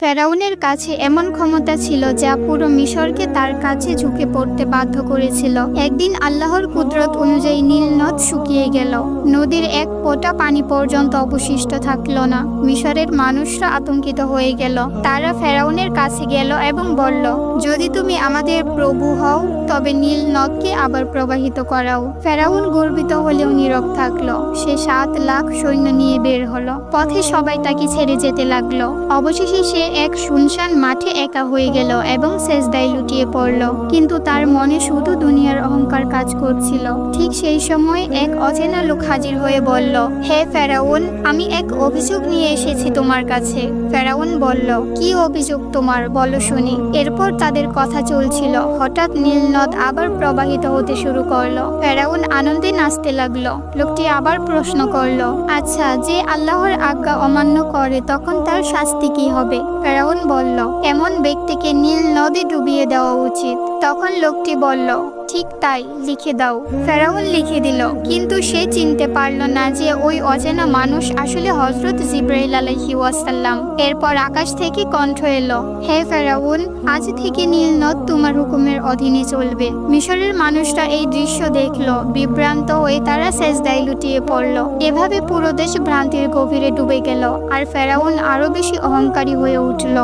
ফেরাউনের কাছে এমন ক্ষমতা ছিল যা পুরো মিশরকে তার কাছে ঝুঁকে পড়তে বাধ্য করেছিল। একদিন আল্লাহর কুদরত অনুযায়ী নীল নদ শুকিয়ে গেল। নদীর এক ফোঁটা পানি পর্যন্ত অবশিষ্ট থাকল না। মিশরের মানুষরা আতঙ্কিত হয়ে গেল। তারা ফেরাউনের কাছে গেল এবং বলল, যদি তুমি আমাদের প্রভু হও, তবে নীল নদকে আবার প্রবাহিত করাও। ফেরাউন গর্বিত হলেও নীরব থাকল। সে সাত লাখ সৈন্য নিয়ে বের হলো। পথে সবাই তাকে ছেড়ে যেতে লাগল। অবশেষে সে এক শুনশান মাঠে একা হয়ে গেল এবং সেজদায় লুটিয়ে পড়ল। কিন্তু তার মনে শুধু দুনিয়ার অহংকার কাজ করছিল। ঠিক সেই সময় এক অচেনা লোক হাজির হয়ে বলল, হে ফেরাউন, আমি এক অভিযোগ নিয়ে এসেছি তোমার কাছে। ফেরাউন বলল, কি অভিযোগ তোমার? বলো শুনি। এরপর তাদের কথা চলছিল। হঠাৎ নীল নদ আবার প্রবাহিত হতে শুরু করল। ফেরাউন আনন্দে নাচতে লাগল। লোকটি আবার প্রশ্ন করল আচ্ছা যে আল্লাহর আজ্ঞা অমান্য করে, তখন তার শাস্তি কি হবে? ফেরাউন বলল এমন ব্যক্তিকে নীল নদী ডুবিয়ে দেওয়া উচিত। তখন লোকটি বলল ঠিক তাই লিখে দাও। ফেরাউন লিখে দিল, কিন্তু সে চিনতে পারল না যে ওই অচেনা মানুষ আসলে হজরত জিব্রাইল আলহি ওয়াসাল্লাম। এরপর আকাশ থেকে কণ্ঠ এলো, হে ফেরাউন, আজ থেকে নীল নদ তোমার হুকুমের অধীনে চলবে। মিশরের মানুষরা এই দৃশ্য দেখল, বিভ্রান্ত হয়ে তারা সেজদায় লুটিয়ে পড়ল। এভাবে পুরো দেশ ভ্রান্তির গভীরে ডুবে গেল, আর ফেরাউন আরও বেশি অহংকারী হয়ে উঠল।